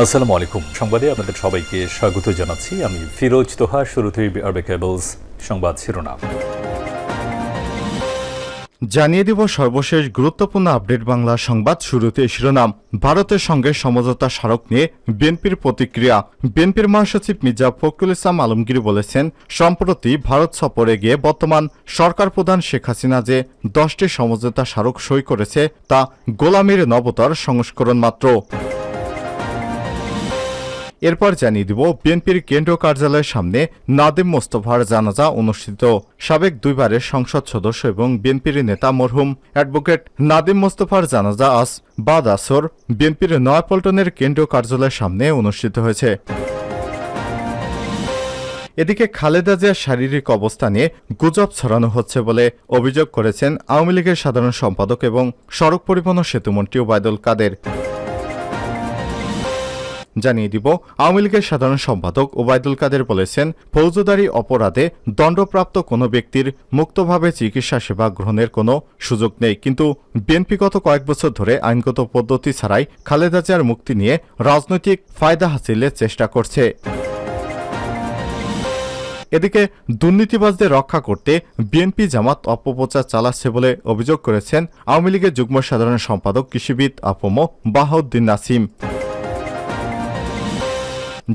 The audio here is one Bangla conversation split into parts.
আসসালামু আলাইকুম। সংবাদে আপনাদের সবাইকে স্বাগত জানাচ্ছি। আমি ফিরোজ তোহা, শুরুতেই আরবে কেবলস সংবাদ শিরোনাম। জানিয়ে দিব সর্বশেষ গুরুত্বপূর্ণ আপডেট বাংলা সংবাদ শুরুতে শিরোনাম। ভারতের সঙ্গে সমঝোতা স্মারক নিয়ে বিএনপির প্রতিক্রিয়া। বিএনপির মহাসচিব মির্জা ফখরুল ইসলাম আলমগীর বলেছেন, সম্প্রতি ভারত সফরে গিয়ে বর্তমান সরকার প্রধান শেখ হাসিনা যে দশটি সমঝোতা স্মারক সই করেছে, তা গোলামের নবতর সংস্করণ মাত্র। এরপর জানিয়ে দিব, বিএনপির কেন্দ্রীয় কার্যালয়ের সামনে নাদিম মোস্তফার জানাজা অনুষ্ঠিত। সাবেক দুইবারের সংসদ সদস্য এবং বিএনপির নেতা মরহুম অ্যাডভোকেট নাদিম মোস্তফার জানাজা আজ বাদ আসর বিএনপির নয়াপল্টনের কেন্দ্রীয় কার্যালয়ের সামনে অনুষ্ঠিত হয়েছে। এদিকে খালেদা জিয়ার শারীরিক অবস্থা নিয়ে গুজব ছড়ানো হচ্ছে বলে অভিযোগ করেছেন আওয়ামী লীগের সাধারণ সম্পাদক এবং সড়ক পরিবহন সেতুমন্ত্রী ওবায়দুল কাদের। জানিয়ে দিব, আওয়ামী লীগের সাধারণ সম্পাদক ওবায়দুল কাদের বলেছেন, ফৌজদারি অপরাধে দণ্ডপ্রাপ্ত কোনো ব্যক্তির মুক্তভাবে চিকিৎসা সেবা গ্রহণের কোনো সুযোগ নেই। কিন্তু বিএনপি গত কয়েক বছর ধরে আইনগত পদ্ধতি ছাড়াই খালেদা জিয়ার মুক্তি নিয়ে রাজনৈতিক ফায়দা হাসিলের চেষ্টা করছে। এদিকে দুর্নীতিবাজদের রক্ষা করতে বিএনপি জামাত অপপ্রচার চালাচ্ছে বলে অভিযোগ করেছেন আওয়ামী লীগের যুগ্ম সাধারণ সম্পাদক কৃষিবিদ আপম বাহাউদ্দিন নাসিম।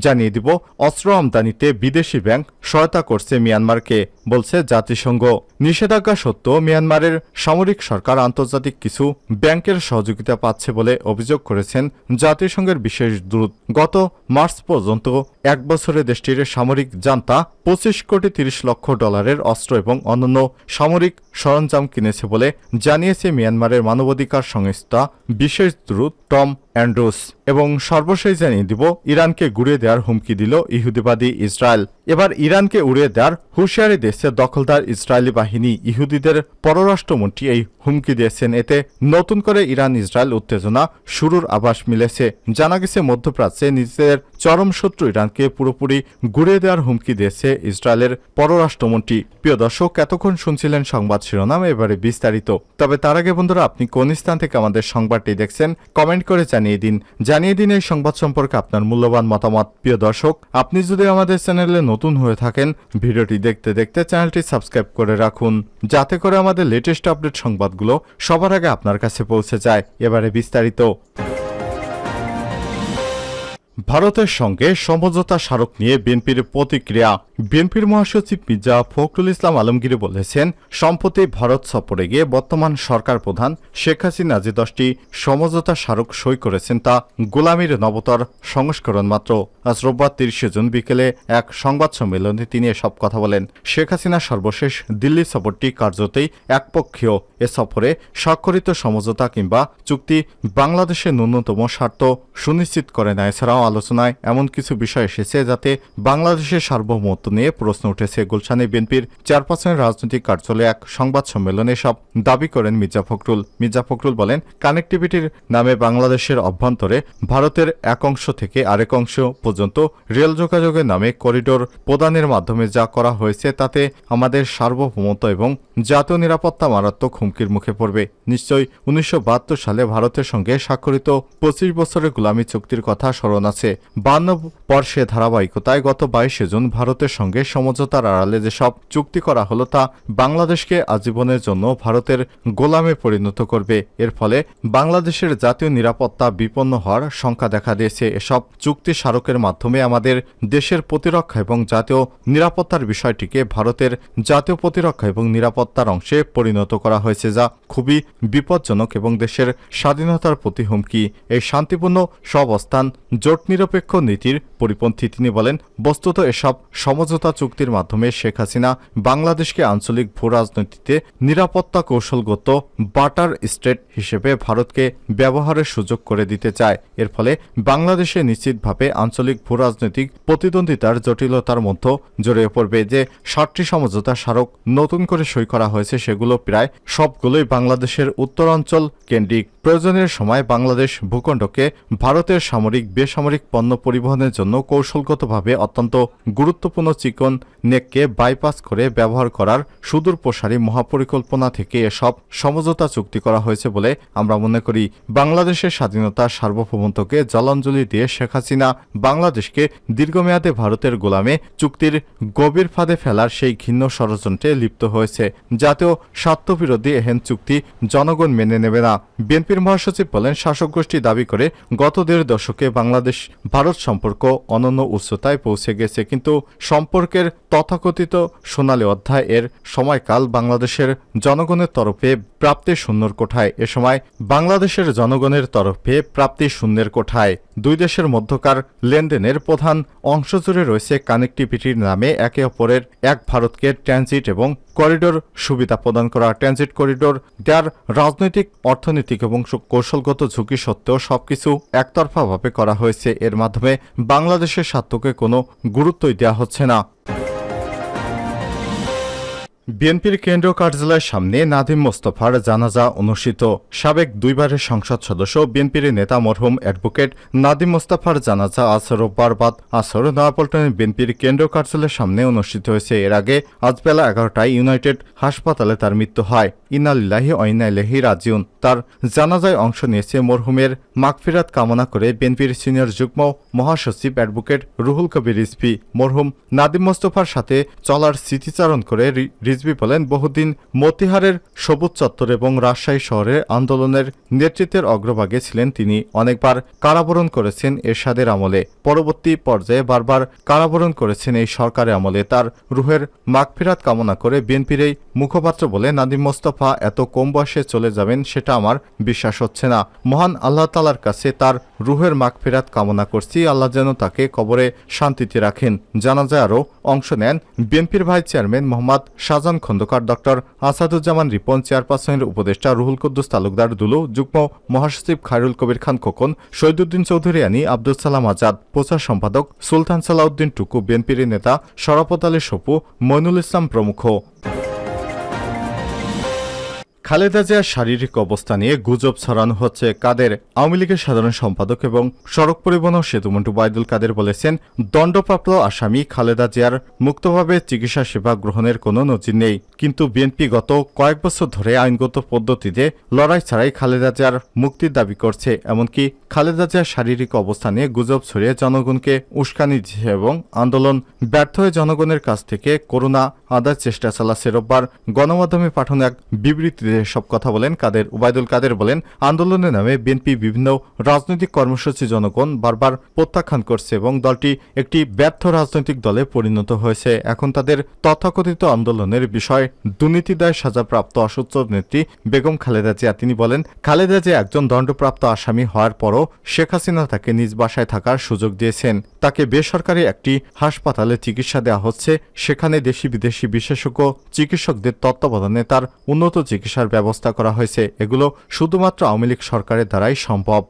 জানিয়ে দিব অস্ত্র আমদানিতে বিদেশি ব্যাংক সহায়তা করছে মিয়ানমারকে। বলছে, জাতিসংঘ নিষেধাজ্ঞা সত্ত্বেও মিয়ানমারের সামরিক সরকার আন্তর্জাতিক কিছু ব্যাংকের সহযোগিতা পাচ্ছে বলে অভিযোগ করেছেন জাতিসংঘের বিশেষ দূত। গত মার্চ পর্যন্ত এক বছরে দেশটির সামরিক জান্তা পঁচিশ কোটি তিরিশ লক্ষ ডলারের অস্ত্র এবং অন্যান্য সামরিক সরঞ্জাম কিনেছে বলে জানিয়েছে মিয়ানমারের মানবাধিকার সংস্থা বিশেষ দূত টম অ্যান্ড্রুস। এবং সর্বশেষ জানিয়ে দিব, ইরানকে গুড়িয়ে দেওয়ার হুমকি দিল ইহুদিবাদী ইসরায়েল। এবার ইরানকে উড়িয়ে দেওয়ার হুঁশিয়ারি দিয়েছে দখলদার ইসরায়েলি বাহিনী। ইহুদিদের পররাষ্ট্রমন্ত্রী এই হুমকি দিয়েছেন। এতে নতুন করে ইরান ইসরায়েল উত্তেজনা শুরুর আভাস মিলেছে। জানা গেছে, মধ্যপ্রাচ্যে নিজেদের চরম শত্রু ইরানকে পুরোপুরি গুড়িয়ে দেওয়ার হুমকি দিয়েছে ইসরায়েলের পররাষ্ট্রমন্ত্রী। প্রিয় দর্শক, এতক্ষণ শুনছিলেন সংবাদ শিরোনাম, এবারে বিস্তারিত। তবে তার আগে বন্ধুরা, আপনি কোন স্থান থেকে আমাদের সংবাদটি দেখছেন, কমেন্ট করে জানিয়ে দিন। জানিয়ে দিন এই সংবাদ সম্পর্কে আপনার মূল্যবান মতামত। প্রিয় দর্শক, আপনি যদি আমাদের চ্যানেলে নতুন হয়ে থাকেন, ভিডিওটি দেখতে দেখতে চ্যানেলটি সাবস্ক্রাইব করে রাখুন, যাতে করে আমাদের লেটেস্ট আপডেট সংবাদগুলো সবার আগে আপনার কাছে পৌঁছে যায়। এবারে বিস্তারিত। ভারতের সঙ্গে সমঝোতা স্মারক নিয়ে বিএনপির প্রতিক্রিয়া। বিএনপির মহাসচিব মির্জা ফখরুল ইসলাম আলমগীর বলেছেন, সম্প্রতি ভারত সফরে গিয়ে বর্তমান সরকার প্রধান শেখ হাসিনা যে দশটি সমঝোতা স্মারক সই করেছেন তা গোলামির নবতর সংস্করণ মাত্র। আজ রোববার তিরিশে জুন বিকেলে এক সংবাদ সম্মেলনে তিনি এসব কথা বলেন। শেখ হাসিনা সর্বশেষ দিল্লি সফরটি কার্যতেই একপক্ষীয়। এ সফরে স্বাক্ষরিত সমঝোতা কিংবা চুক্তি বাংলাদেশের ন্যূনতম স্বার্থ সুনিশ্চিত করে না এছাড়াও আলোচনায় এমন কিছু বিষয় এসেছে যাতে বাংলাদেশের সার্বভৌমত্ব নিয়ে প্রশ্ন উঠেছে গুলশানে বিএনপির চেয়ারপারসনের রাজনৈতিক কার্যালয়ে এক সংবাদ সম্মেলনে সব দাবি করেন মির্জা ফখরুল। মির্জা ফখরুল বলেন, কানেক্টিভিটির নামে বাংলাদেশের অভ্যন্তরে ভারতের এক অংশ থেকে আরেক অংশ পর্যন্ত রেল যোগাযোগের নামে করিডোর প্রদানের মাধ্যমে যা করা হয়েছে তাতে আমাদের সার্বভৌমত্ব এবং জাতীয় নিরাপত্তা মারাত্মক হুমকির মুখে পড়বে। নিশ্চয়ই উনিশশো বাহাত্তর সালে ভারতের সঙ্গে স্বাক্ষরিত পঁচিশ বছরের গোলামী চুক্তির কথা স্মরণ আছে। বান্ন বর্ষে ধারাবাহিকতায় গত বাইশে জুন ভারতের সঙ্গে সমঝোতার আড়ালে যেসব চুক্তি করা হলো তা বাংলাদেশকে আজীবনের জন্য ভারতের গোলামে পরিণত করবে। এর ফলে বাংলাদেশের জাতীয় নিরাপত্তা বিপন্ন হওয়ার সংখ্যা দেখা দিয়েছে। এসব চুক্তি স্মারকের মাধ্যমে আমাদের দেশের প্রতিরক্ষা এবং জাতীয় নিরাপত্তার বিষয়টিকে ভারতের জাতীয় প্রতিরক্ষা এবং নিরাপত্তার অংশে পরিণত করা হয়েছে, যা খুবই বিপজ্জনক এবং দেশের স্বাধীনতার প্রতি হুমকি। এই শান্তিপূর্ণ সহাবস্থান জোট নিরপেক্ষ নীতির পরিপন্থী তিনি বলেন, বস্তুত এসব সমঝোতা চুক্তির মাধ্যমে শেখ হাসিনা বাংলাদেশকে আঞ্চলিক ভূ রাজনীতিতে নিরাপত্তা কৌশলগত বাটার স্টেট হিসেবে ভারতকে ব্যবহারের সুযোগ করে দিতে চায়। এর ফলে বাংলাদেশে নিশ্চিতভাবে আঞ্চলিক ভূ রাজনৈতিক প্রতিদ্বন্দ্বিতার জটিলতার মধ্যে জড়িয়ে পড়বে যে ষাটটি সমঝোতা স্মারক নতুন করে সই করা হয়েছে সেগুলো প্রায় সবগুলোই বাংলাদেশের উত্তরাঞ্চল কেন্দ্রিক। প্রয়োজনের সময় বাংলাদেশ ভূখণ্ডকে ভারতের সামরিক বেসামরিক পণ্য পরিবহনের জন্য কৌশলগতভাবে অত্যন্ত গুরুত্বপূর্ণ চিকন নেককে বাইপাস করে ব্যবহার করার সুদূর প্রসারী মহাপরিকল্পনা থেকে এসব সমঝোতা চুক্তি করা হয়েছে বলে আমরা মনে করি। বাংলাদেশের স্বাধীনতা সার্বভৌমত্বকে জলাঞ্জলি দিয়ে শেখ হাসিনা বাংলাদেশকে দীর্ঘমেয়াদে ভারতের গোলামে চুক্তির গভীর ফাঁদে ফেলার সেই ঘিন্ন ষড়যন্ত্রে লিপ্ত হয়েছে। জাতীয় স্বার্থবিরোধী এহেন চুক্তি জনগণ মেনে নেবে না। বিএনপির মহাসচিব বলেন, শাসক গোষ্ঠী দাবি করে গত দেড় দশকে বাংলাদেশ ভারত সম্পর্ক অনন্য উচ্চতায় পৌঁছে গেছে, কিন্তু সম্পর্কের তথাকথিত সোনালী অধ্যায় এর সময়কাল বাংলাদেশের জনগণের তরফে প্রাপ্তি শূন্যর কোঠায়। এ সময় বাংলাদেশের জনগণের তরফে প্রাপ্তি শূন্যের কোঠায়। দুই দেশের মধ্যকার লেনদেনের প্রধান অংশ জুড়ে রয়েছে কানেক্টিভিটির নামে একে অপরের এক ভারতকে ট্রানজিট এবং করিডোর সুবিধা প্রদান করা। ট্রানজিট করিডোর দেওয়ার রাজনৈতিক, অর্থনৈতিক এবং কৌশলগত ঝুঁকি সত্ত্বেও সবকিছু একতরফাভাবে করা হয়েছে। এর মাধ্যমে বাংলাদেশের স্বার্থকে কোনো গুরুত্বই দেওয়া হচ্ছে না। বিএনপির কেন্দ্রীয় কার্যালয়ের সামনে নাদিম মোস্তফার জানাজা অনুষ্ঠিত। সাবেক দুইবারের সংসদ সদস্য বিএনপির নেতা মরহুম অ্যাডভোকেট নাদিম মোস্তফার জানাজা আজ রোববার বাদ আসর নয়াপল্টনের বিএনপির কেন্দ্রীয় কার্যালয়ের সামনে অনুষ্ঠিত হয়েছে। এর আগে আজ বেলা এগারোটায় ইউনাইটেড হাসপাতালে তার মৃত্যু হয়। ইনালিল্লাহি অইনাইলাহি রাজিউন। তার জানাজায় অংশ নিয়েছে মরহুমের মাগফিরাত কামনা করে বিএনপির সিনিয়র যুগ্ম মহাসচিব অ্যাডভোকেট রুহুল কবির রিজভি। মরহুম নাদিম মোস্তফার সাথে চলার স্মৃতিচারণ করে রিজভি বলেন, বহুদিন মতিহারের সবুজ চত্বর এবং রাজশাহী শহরের আন্দোলনের নেতৃত্বের অগ্রভাগে ছিলেন তিনি। অনেকবার কারাবরণ করেছেন এরশাদের আমলে। পরবর্তী পর্যায়ে বারবার কারাবরণ করেছেন এই সরকারের আমলে। তার রুহের মাগফিরাত কামনা করে বিএনপির এই মুখপাত্র বলে নাদিম মোস্তফা এত কম বয়সে চলে যাবেন সেটা আমার বিশ্বাস হচ্ছে না। মহান আল্লাহ তালার কাছে তার রুহের মাগফিরাত কামনা করছি। আল্লাহ যেন তাকে কবরে শান্তিতে রাখেন। জানা যায় আরও অংশ নেন বিএনপির vice chairman Mohammad Shahjahan Khandakar. Doctor Asaduzzaman Ripon চেয়ারপারসনের উপদেষ্টা রুহুল কুদ্দুস তালুকদার দুলু, যুগ্ম মহাসচিব খায়রুল কবির খান খোকন, শহীদুদ্দিন চৌধুরী আনী, আব্দুল সালাম আজাদ, প্রচার সম্পাদক সুলতান সালাউদ্দিন টুকু, বিএনপির নেতা শরাফত আলী সপু, মইনুল ইসলাম প্রমুখ। খালেদা জিয়ার শারীরিক অবস্থা নিয়ে গুজব ছড়ানো হচ্ছে কাদের? আওয়ামী লীগের সাধারণ সম্পাদক এবং সড়ক পরিবহন ও সেতুমন্ত্রী বাইদুল কাদের বলেছেন, দণ্ডপ্রাপ্ত আসামি খালেদা জিয়ার মুক্তভাবে চিকিৎসা সেবা গ্রহণের কোনো নজির নেই। কিন্তু বিএনপি গত কয়েক বছর ধরে আইনগত পদ্ধতিতে লড়াই ছাড়াই খালেদা জিয়ার মুক্তির দাবি করছে। এমনকি খালেদা জিয়ার শারীরিক অবস্থা নিয়ে গুজব ছড়িয়ে জনগণকে উস্কানি দিচ্ছে এবং আন্দোলন ব্যর্থ হয়ে জনগণের কাছ থেকে করোনা আদায়ের চেষ্টা চালাচ্ছে। রোববার গণমাধ্যমে পাঠানো এক বিবৃতিতে সব কথা বলেন, কাদের, উবায়দুল কাদের বলেন, আন্দোলনের নামে বিএনপি বিভিন্ন রাজনৈতিক কর্মসূচি জনগণ বারবার প্রত্যাখ্যান করছে এবং দলটি একটি ব্যর্থ রাজনৈতিক দলে পরিণত হয়েছে। এখন তাদের তথাকথিত আন্দোলনের বিষয় দুর্নীতিদায় সাজাপ্রাপ্ত অসচ্য নেত্রী বেগম খালেদা জিয়া। তিনি বলেন, খালেদা জিয়া একজন দণ্ডপ্রাপ্ত আসামি হওয়ার পরও শেখ হাসিনা তাকে নিজ বাসায় থাকার সুযোগ দিয়েছেন। তাকে বেসরকারি একটি হাসপাতালে চিকিৎসা দেওয়া হচ্ছে। সেখানে দেশি বিদেশি বিশেষজ্ঞ চিকিৎসকদের তত্ত্বাবধানে তার উন্নত চিকিৎসার ব্যবস্থা করা হয়েছে। এগুলো শুধুমাত্র আওয়ামী লীগ সরকারের দ্বারাই সম্ভব।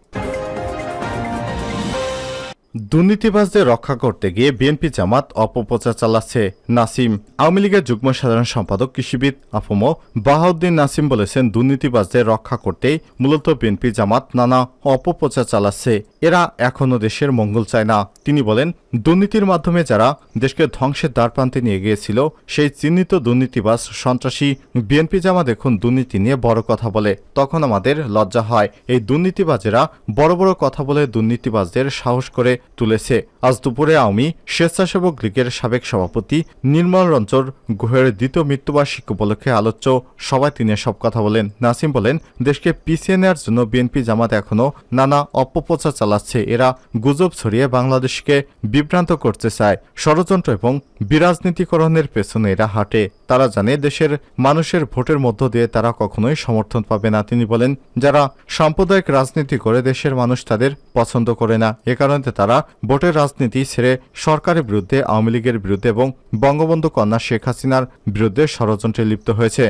দুর্নীতিবাজদের রক্ষা করতে গিয়ে বিএনপি জামাত অপপ্রচার চালাচ্ছে নাসিম। আওয়ামী লীগের যুগ্ম সাধারণ সম্পাদক, কৃষিবিদ আফম বাহাউদ্দিন নাসিম বলেছেন, দুর্নীতিবাজদের রক্ষা করতেই মূলত বিএনপি জামাত নানা অপপ্রচার চালাচ্ছে। এরা এখনও দেশের মঙ্গল চায় না। তিনি বলেন, দুর্নীতির মাধ্যমে যারা দেশকে ধ্বংসের দ্বারপ্রান্তে নিয়ে গিয়েছিল, সেই চিহ্নিত দুর্নীতিবাজ সন্ত্রাসী বিএনপি জামাত এখন দুর্নীতি নিয়ে বড় কথা বলে। তখন আমাদের লজ্জা হয়। এই দুর্নীতিবাজেরা বড় বড় কথা বলে দুর্নীতিবাজদের সাহস করে তুলেছে। আজ দুপুরে আওয়ামী স্বেচ্ছাসেবক লীগের সাবেক সভাপতি নির্মল রঞ্জর গুহের দ্বিতীয় মৃত্যুবার্ষিকী উপলক্ষে আলোচ্য সভায় তিনি সব কথা বলেন। নাসিম বলেন, দেশকে পিছিয়ে নেওয়ার জন্য বিএনপি জামাত এখনও নানা অপপ্রচার চালাচ্ছে। এরা গুজব ছড়িয়ে বাংলাদেশকে বিভ্রান্ত করতে চায়। ষড়যন্ত্র এবং বিরাজনীতিকরণের পেছনে এরা হাঁটে। তারা জানে দেশের মানুষের ভোটের মধ্য দিয়ে তারা কখনোই সমর্থন পাবে না। তিনি বলেন, যারা সাম্প্রদায়িক রাজনীতি করে দেশের মানুষ তাদের পছন্দ করে না। এ কারণে তারা ভোটের রাজনীতি ছেড়ে সরকারের বিরুদ্ধে, আওয়ামী লীগের বিরুদ্ধে এবং বঙ্গবন্ধু কন্যা শেখ হাসিনার বিরুদ্ধে ষড়যন্ত্রে লিপ্ত হয়েছে।